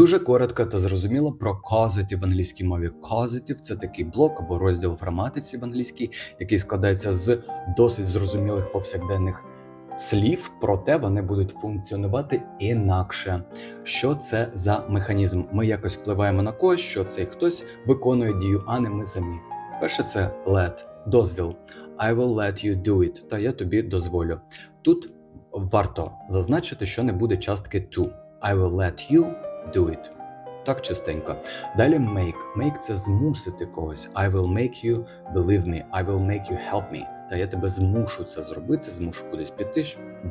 Дуже коротко та зрозуміло про causative в англійській мові. Causative – це такий блок або розділ в граматиці в англійській, який складається з досить зрозумілих повсякденних слів, проте вони будуть функціонувати інакше. Що це за механізм? Ми якось впливаємо на когось, що цей хтось виконує дію, а не ми самі. Перше це let, дозвіл. I will let you do it, та я тобі дозволю. Тут варто зазначити, що не буде частки to. I will let you do it. Так частенько. Далі make. Make це змусити когось. I will make you believe me. I will make you help me. Та я тебе змушу це зробити, змушу кудись піти,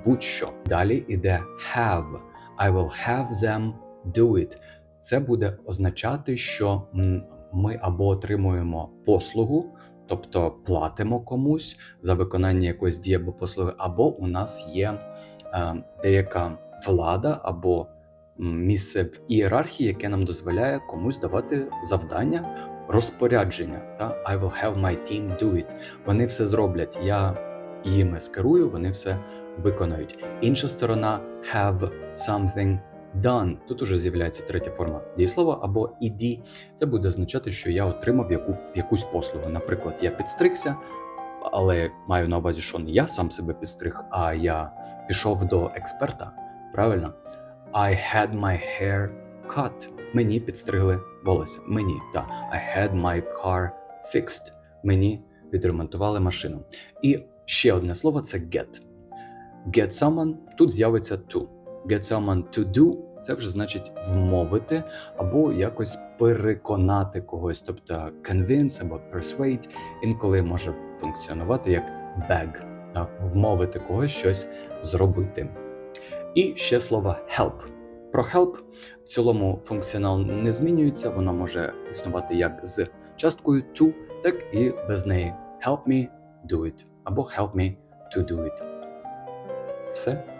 будь-що. Далі іде have. I will have them do it. Це буде означати, що ми або отримуємо послугу, тобто платимо комусь за виконання якоїсь дії або послуги, або у нас є е, деяка влада або місце в ієрархії, яке нам дозволяє комусь давати завдання, розпорядження. Та I will have my team do it. Вони все зроблять. Я їми скерую, вони все виконають. Інша сторона have something done. Тут уже з'являється третя форма дієслова або «ed». Це буде означати, що я отримав яку, якусь послугу. Наприклад, я підстригся, але маю на увазі, що не я сам себе підстриг, а я пішов до експерта. Правильно? I had my hair cut. Мені підстригли волосся. Мені, так. I had my car fixed. Мені відремонтували машину. І ще одне слово це get. Get someone тут з'явиться to. Get someone to do це вже значить вмовити або якось переконати когось, тобто convince або persuade інколи може функціонувати як beg, так, вмовити когось щось зробити. І ще слово help. Про help в цілому функціонал не змінюється, воно може існувати як з часткою to, так і без неї. Help me do it або help me to do it. Все.